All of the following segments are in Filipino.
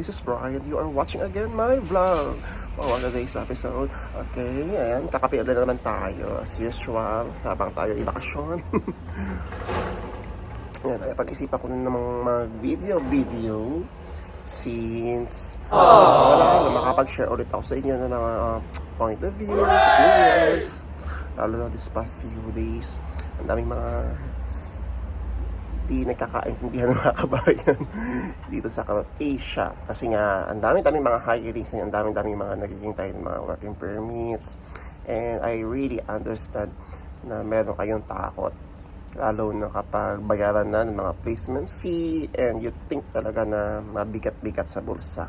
this is Brian. You are watching again my vlog for one of today's episode. Okay, ayan, kakapian na naman tayo as usual habang tayo ibakasyon. ayan, ay pag-isipan ko na namang mag-video-video since wala na makapag-share ulit ako sa inyo ng mga uh, point of view, opinions, lalo na this past few days. Ang daming mga di nagkakaintindihan ng mga kabayan dito sa Asia. Kasi nga, ang dami-dami mga hirings, ang dami-dami mga nagiging tayo ng mga working permits. And I really understand na meron kayong takot. Lalo na kapag bayaran na ng mga placement fee and you think talaga na mabigat-bigat sa bulsa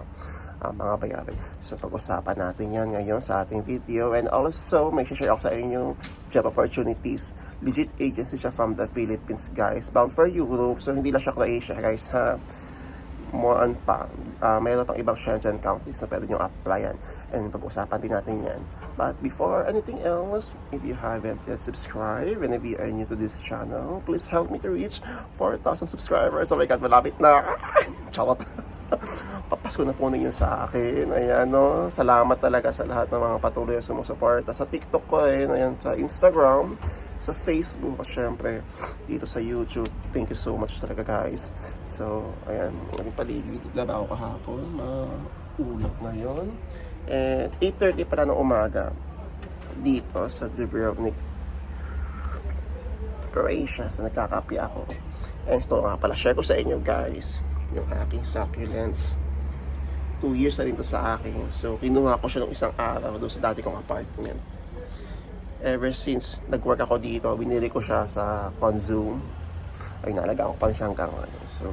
ang mga bayarin. So pag-usapan natin yan ngayon sa ating video and also may share ako sa inyo job opportunities. Legit agency siya from the Philippines guys. Bound for Europe. So hindi lang siya Croatia guys ha. More on pa. Uh, mayroon pang ibang Schengen countries na pwede nyo applyan. And pag-usapan din natin yan. But before anything else, if you haven't yet subscribed and if you are new to this channel, please help me to reach 4,000 subscribers. Oh my God, malapit na. Charot. Papasko na po ninyo sa akin. Ayan, no? Salamat talaga sa lahat ng mga patuloy na sumusuporta. Sa TikTok ko rin, ayan, sa Instagram, sa Facebook, at syempre, dito sa YouTube. Thank you so much talaga, guys. So, ayan, naging paligid. Laba ako kahapon. Maulap ngayon. And 8.30 pala ng umaga dito sa Dubrovnik, Croatia. So, nagkakapi ako. And ito nga pala, share ko sa inyo, guys yung aking succulents. Two years na rin to sa akin. So, kinuha ko siya ng isang araw doon sa dati kong apartment. Ever since nag-work ako dito, binili ko siya sa Consume. Ay, nalaga ko pa siya hanggang ano. So,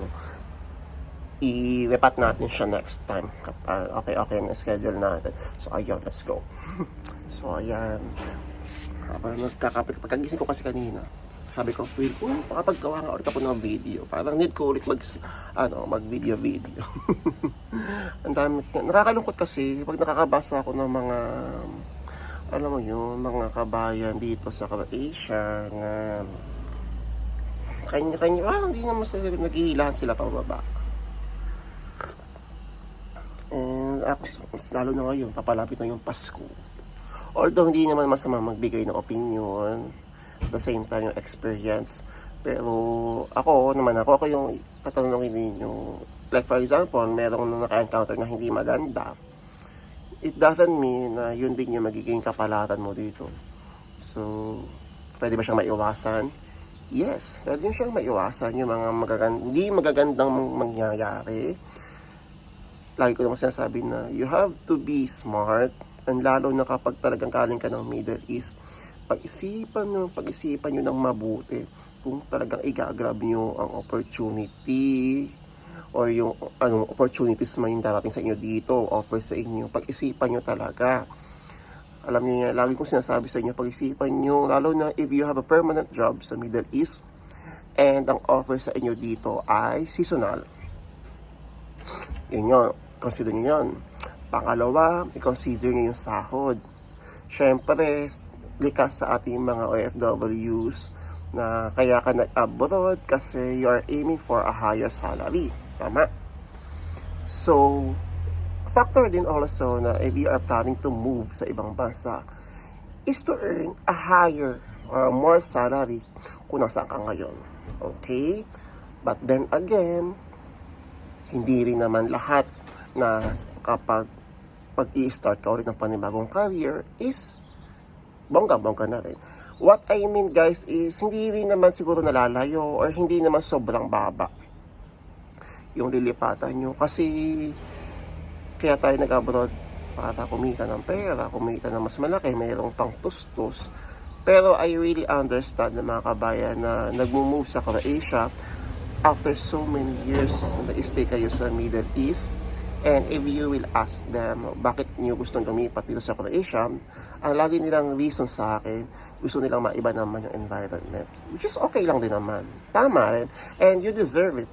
i-repat natin siya next time. Okay, okay na schedule natin. So, ayun, let's go. so, ayan. Habang nagkakapit, pagkagising ko kasi kanina, sabi ko, feel ko, makapaggawa nga ulit ako ng video. Parang need ko ulit mag, ano, mag video video. Ang dami, nakakalungkot kasi pag nakakabasa ako ng mga, alam mo yun, mga kabayan dito sa Croatia na kanya-kanya, ah, hindi naman sasabi, naghihilahan sila pababa. And ako, lalo na ngayon, papalapit na yung Pasko. Although hindi naman masama magbigay ng opinion, at the same time yung experience. Pero ako naman ako, ako yung tatanungin ninyo. Like for example, merong naka-encounter na hindi maganda. It doesn't mean na yun din yung magiging kapalatan mo dito. So, pwede ba siyang maiwasan? Yes, pwede yun siyang maiwasan yung mga magagand hindi magagandang mangyayari. Lagi ko naman sinasabi na you have to be smart and lalo na kapag talagang galing ka ng Middle East, pag-isipan nyo, pag-isipan nyo ng mabuti kung talagang i-grab nyo ang opportunity or yung anong opportunities man yung darating sa inyo dito, offer sa inyo, pag-isipan nyo talaga. Alam niyo yan, lagi kong sinasabi sa inyo, pag-isipan nyo, lalo na if you have a permanent job sa Middle East and ang offer sa inyo dito ay seasonal. Yun yun, consider nyo yun. Pangalawa, i-consider nyo yung sahod. Siyempre, likas sa ating mga OFWs na kaya ka nag-abroad kasi you are aiming for a higher salary. Tama? So, factor din also na if you are planning to move sa ibang bansa is to earn a higher or more salary kung nasaan ka ngayon. Okay? But then again, hindi rin naman lahat na kapag pag i-start ka ulit ng panibagong career is bongga-bongga na rin. What I mean guys is hindi rin naman siguro nalalayo or hindi naman sobrang baba yung lilipatan nyo kasi kaya tayo nag-abroad para kumita ng pera, kumita ng mas malaki, mayroong pang tustos. Pero I really understand na mga kabayan na nagmo-move sa Croatia after so many years na stay kayo sa Middle East And if you will ask them bakit niyo gustong lumipat dito sa Croatia, ang lagi nilang reason sa akin, gusto nilang maiba naman yung environment. Which is okay lang din naman. Tama rin. And you deserve it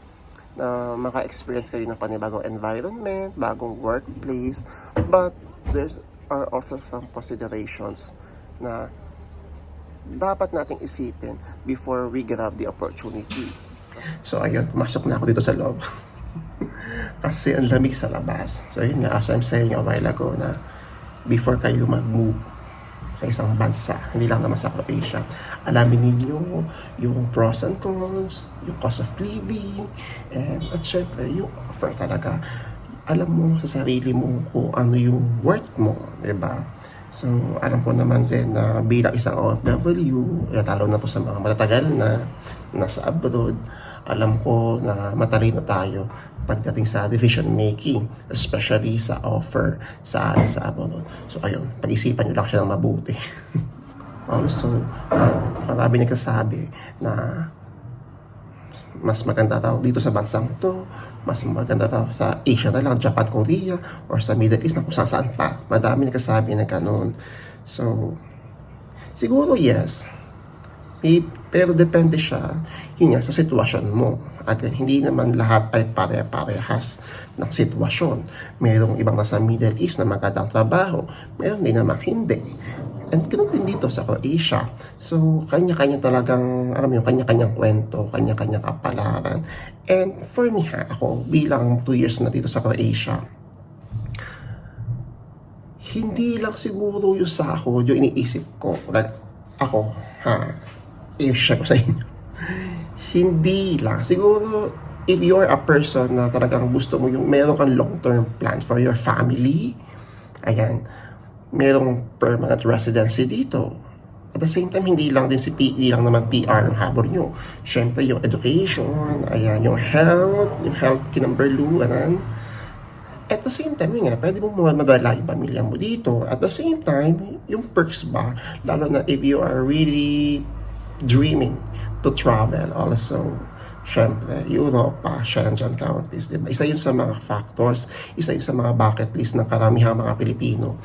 na maka-experience kayo ng panibagong environment, bagong workplace. But there's are also some considerations na dapat nating isipin before we grab the opportunity. So ayun, pumasok na ako dito sa loob. Kasi ang lamig sa labas. So yun nga, as I'm saying a while ago na before kayo mag-move sa isang bansa, hindi lang naman sa Croatia, alamin ninyo yung pros and cons, yung cost of living, and at syempre, yung offer talaga. Alam mo sa sarili mo kung ano yung worth mo, di ba? So, alam ko naman din na bilang isang OFW, eh, lalo na po sa mga matatagal na nasa abroad, alam ko na matalino tayo pagdating sa decision making, especially sa offer sa sa abroad. So, ayun, pag-isipan nyo lang siya ng mabuti. also, uh, marami nagsasabi na mas maganda daw dito sa bansang to, mas maganda daw sa Asia na lang, Japan, Korea, or sa Middle East, kung saan pa. Madami nagsasabi na ganun. So, siguro yes. Eh, pero depende siya, yun nga, sa sitwasyon mo. At hindi naman lahat ay pare-parehas ng sitwasyon. Merong ibang nasa Middle East na magandang trabaho, meron din naman hindi. And ganun din dito sa Croatia. So, kanya-kanya talagang, alam mo yung kanya-kanyang kwento, kanya-kanyang kapalaran. And for me ha, ako bilang 2 years na dito sa Croatia, hindi lang siguro yung sahod yung iniisip ko. Like, ako, ha, i-share ko sa inyo. hindi lang. Siguro, if you're a person na talagang gusto mo yung meron kang long-term plan for your family, ayan, merong permanent residency dito. At the same time, hindi lang din si PE lang naman PR ang habol nyo. Siyempre, yung education, ayan, yung health, yung health kinamberlu, anan. At the same time, yun nga, pwede mo madala yung pamilya mo dito. At the same time, yung perks ba, lalo na if you are really dreaming to travel also, syempre, Europa, Schengen countries, diba? Isa yun sa mga factors, isa yun sa mga bucket list ng karamihang mga Pilipino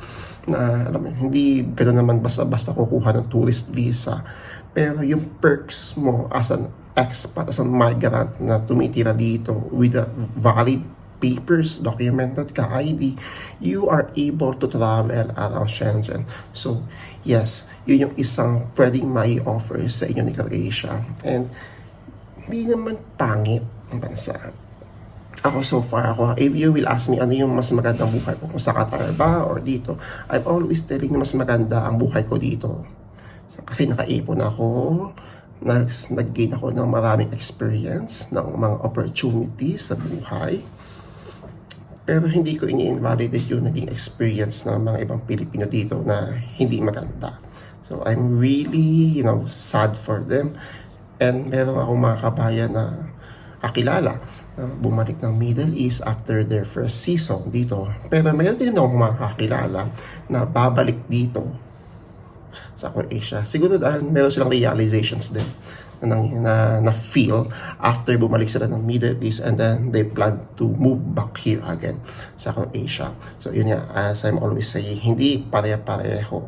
na alam mo, hindi gano'n naman basta-basta kukuha ng tourist visa. Pero yung perks mo as an expat, as a migrant na tumitira dito with a valid papers, documented ka, ID, you are able to travel around Schengen. So, yes, yun yung isang pwedeng mai offer sa inyo ni Croatia. And, hindi naman pangit ang bansa. Ako so far, ako, if you will ask me ano yung mas magandang buhay ko, kung sa Qatar ba or dito, I'm always telling na mas maganda ang buhay ko dito. Kasi nakaipon ako, nag, nag-gain ako ng maraming experience, ng mga opportunities sa buhay. Pero hindi ko ini-invalidate yung naging experience ng mga ibang Pilipino dito na hindi maganda. So I'm really, you know, sad for them. And meron akong mga kabayan na kakilala na bumalik ng Middle East after their first season dito. Pero meron din akong mga kakilala na babalik dito sa Croatia. Siguro dahil meron silang realizations din na, na, na feel after bumalik sila ng Middle East and then they plan to move back here again sa Croatia. So yun nga, as I'm always saying, hindi pare-pareho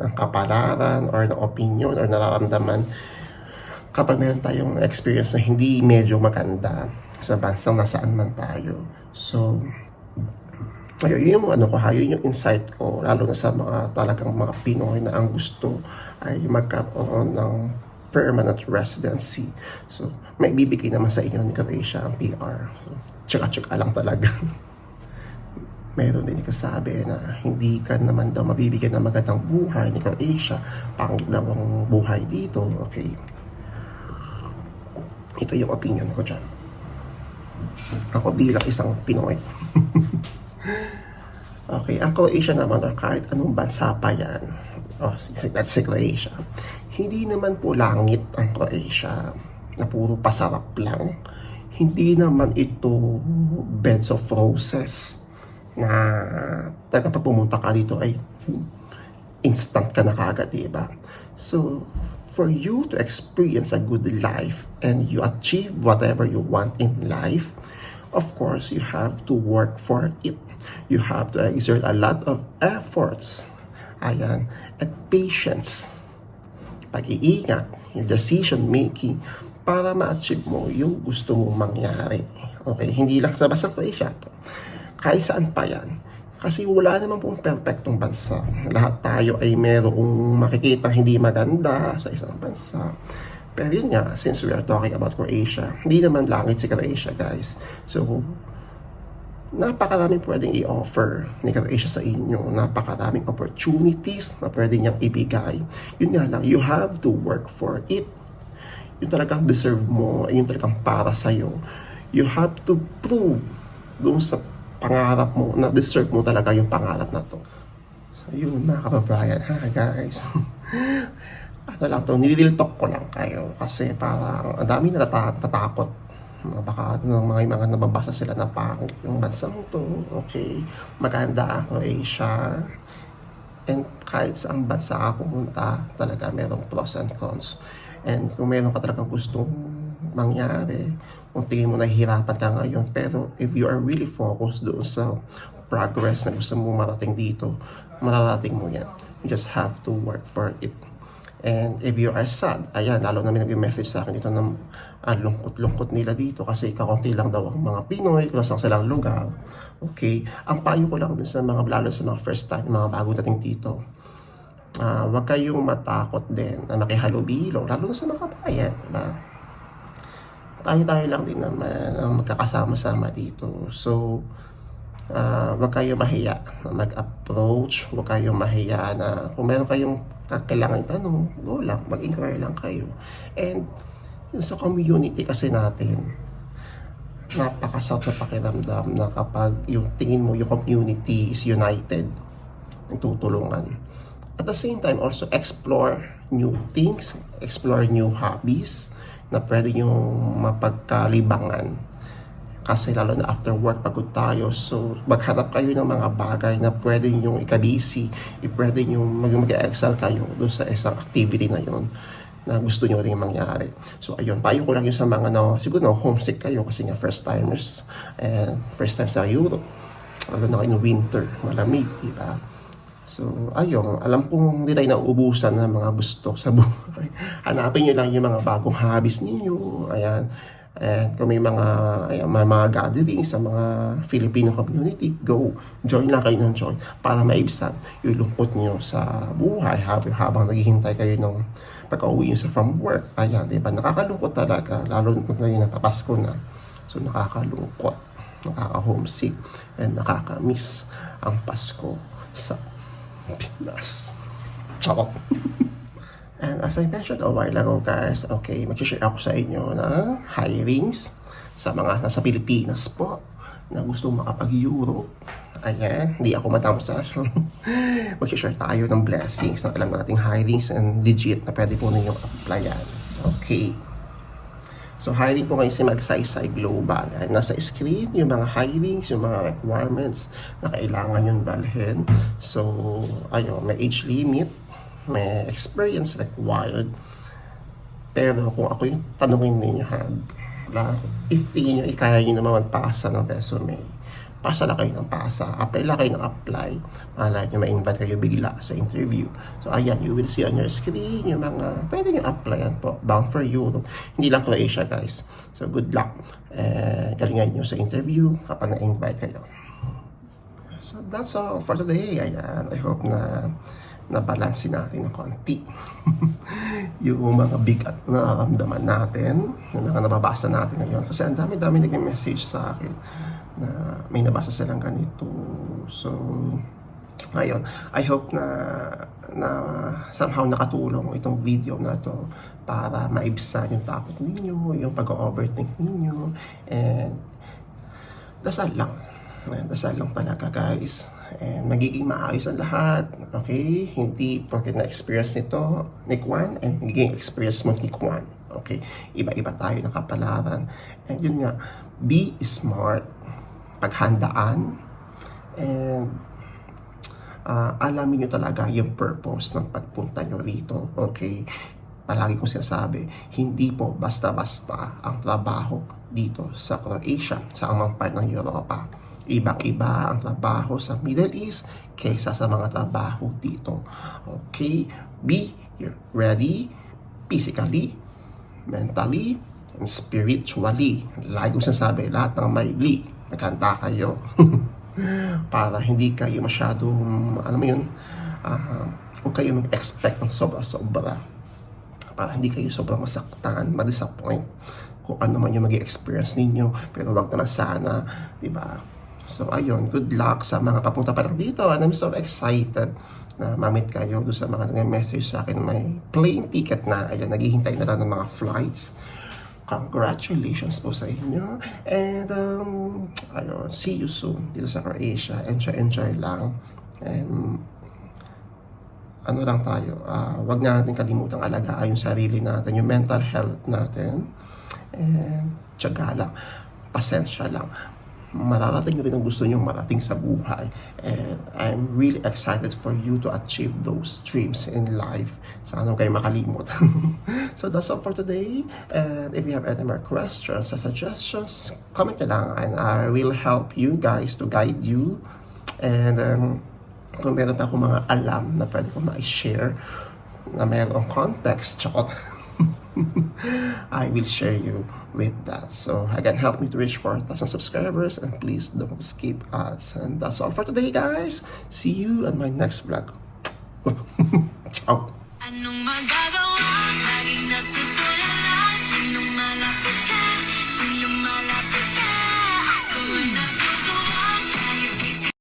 ng kapalaran or ng opinion or nararamdaman kapag meron tayong experience na hindi medyo maganda sa bansang nasaan man tayo. So, ayun, yun yung ano ko ha, yun yung insight ko, lalo na sa mga talagang mga Pinoy na ang gusto ay magkaroon ng permanent residency. So, may bibigay naman sa inyo ni Croatia ang PR. Tsaka-tsaka lang talaga. Meron din nagsasabi na hindi ka naman daw mabibigyan ng magandang buhay ni Croatia. Pangit daw ang buhay dito. Okay. Ito yung opinion ko dyan. Ako bilang isang Pinoy. okay, ang Croatia naman or kahit anong bansa pa yan, oh, let's say Croatia, hindi naman po langit ang Croatia na puro pasarap lang. Hindi naman ito beds of roses na talagang pag pumunta ka dito ay instant ka na kagad, di ba? So, for you to experience a good life and you achieve whatever you want in life, of course, you have to work for it. You have to exert a lot of efforts. Ayan. At patience. Pag-iingat, your decision making para ma-achieve mo yung gusto mong mangyari. Okay? Hindi lang sa basta Croatia. Kahit saan pa yan. Kasi wala naman pong perfectong bansa. Lahat tayo ay merong makikita hindi maganda sa isang bansa. Pero yun nga, since we are talking about Croatia, hindi naman langit si Croatia, guys. So, napakaraming pwedeng i-offer ni Croatia sa inyo. Napakaraming opportunities na pwede niyang ibigay. Yun nga lang, you have to work for it. Yung talagang deserve mo, yung talagang para sa'yo. You have to prove doon sa pangarap mo na deserve mo talaga yung pangarap na to. So, yun mga kababayan ha guys. ano lang to, nilil talk ko lang kayo kasi parang ang dami na nata- natatakot. Mga Baka ano, mga mga nababasa sila na pangit yung bansang to. Okay, maganda ang Croatia. And kahit sa ang bansa ka pumunta, talaga merong pros and cons. And kung meron ka talagang gustong mangyari, kung tingin mo nahihirapan ka ngayon, pero if you are really focused doon sa progress na gusto mo marating dito, mararating mo yan. You just have to work for it. And if you are sad, ayan, lalo na may nag-message sa akin dito ng ah, lungkot-lungkot nila dito kasi kakunti lang daw ang mga Pinoy, kusang silang lugar. Okay, ang payo ko lang din sa mga, lalo sa mga first time, mga bago dating dito, ah wag kayong matakot din na makihalubilo, lalo na sa mga kabayan, diba? Tayo-tayo lang din naman ang magkakasama-sama dito. So, ah wag kayong mahiya mag-approach, wag kayong mahiya na kung meron kayong kailangan tanong, go lang, mag-inquire lang kayo. And sa community kasi natin, napakasarap na pakiramdam na kapag yung tingin mo yung community is united, nagtutulungan. At the same time, also explore new things, explore new hobbies na pwede nyo mapagkalibangan. Kasi lalo na after work, pagod tayo. So, maghanap kayo ng mga bagay na pwede nyo ikabisi, pwede nyo mag- mag-excel kayo doon sa isang activity na yon na gusto nyo rin mangyari. So, ayun, payo ko lang yun sa mga no, siguro no, homesick kayo kasi nga first timers and first time sa Europe. Lalo na kayo winter, malamig, di ba? So, ayun, alam kong hindi tayo nauubusan ng mga gusto sa buhay. Hanapin nyo lang yung mga bagong hobbies ninyo. Ayan. And kung may mga, ayan, may mga gatherings sa mga Filipino community, go. Join lang kayo ng join para maibsan yung lungkot nyo sa buhay habang, habang naghihintay kayo ng pagka-uwi nyo sa from work. Ayan, di ba? Nakakalungkot talaga, lalo kung ngayon nagpapasko na. So, nakakalungkot, nakaka-homesick, and nakaka-miss ang Pasko sa Pinas. Charot. As I mentioned a while ago guys, okay, mag-share ako sa inyo na hirings sa mga nasa Pilipinas po na gusto makapag-Europe. Ayan, hindi ako matapos sa Mag-share tayo ng blessings ng alam nating hirings and legit na pwede po ninyong applyan. Okay. So, hiring po ngayon si Magsaysay Global. Nasa screen yung mga hirings, yung mga requirements na kailangan yung dalhin. So, ayun, may age limit, may experience required. Pero kung ako yung tanungin ninyo, ha, na, if tingin nyo, ikaya nyo naman magpasa ng resume, pasa na kayo ng pasa, apply lang kayo ng apply, malay nyo ma-invite kayo bigla sa interview. So ayan, you will see on your screen yung mga pwede nyo applyan po, bound for Europe. Hindi lang Croatia guys. So good luck. Eh, galingan nyo sa interview kapag na-invite kayo. So that's all for today. Ayan, I hope na na-balance natin ng konti yung mga bigat na nararamdaman natin, yung mga nababasa natin ngayon. Kasi ang dami-dami nagme-message sa akin na may nabasa silang ganito. So, ayun. I hope na na somehow nakatulong itong video na to para maibsan yung takot ninyo, yung pag-overthink ninyo, and dasal lang. Dasal lang talaga guys. And magiging maayos ang lahat. Okay? Hindi porket na-experience nito ni Kwan and magiging experience mo ni Kwan. Okay? Iba-iba tayo ng kapalaran. And yun nga, be smart. Paghandaan. And uh, alamin nyo talaga yung purpose ng pagpunta nyo rito. Okay? palagi kong sinasabi, hindi po basta-basta ang trabaho dito sa Croatia, sa amang part ng Europa. Ibang-iba ang trabaho sa Middle East kaysa sa mga trabaho dito. Okay? Be ready physically, mentally, and spiritually. Lagi kong sinasabi, lahat ng may li, nagkanta kayo. Para hindi kayo masyadong, ano mo yun, ah, huwag kayo mag-expect ng sobra-sobra para hindi kayo sobrang masaktan, ma-disappoint kung ano man yung mag experience ninyo. Pero wag naman sana, di ba? So, ayun, good luck sa mga papunta pa lang dito. And I'm so excited na mamit kayo doon sa mga nag-message sa akin. May plane ticket na. Ayan, naghihintay na lang ng mga flights. Congratulations po sa inyo. And, um, ayun, see you soon dito sa Croatia. Enjoy, enjoy lang. And, ano lang tayo, ah, wag natin kalimutang alagaan yung sarili natin, yung mental health natin. And tiyaga lang, pasensya lang. Mararating nyo rin ang gusto nyo marating sa buhay. And I'm really excited for you to achieve those dreams in life. Sana kayo makalimot. so that's all for today. And if you have any more questions or suggestions, comment nyo lang and I will help you guys to guide you. And um, kung meron pa akong mga alam na pwede ko ma-share na mayroong context, chakot, I will share you with that. So again, help me to reach 4,000 subscribers and please don't skip ads. And that's all for today, guys. See you on my next vlog. Ciao.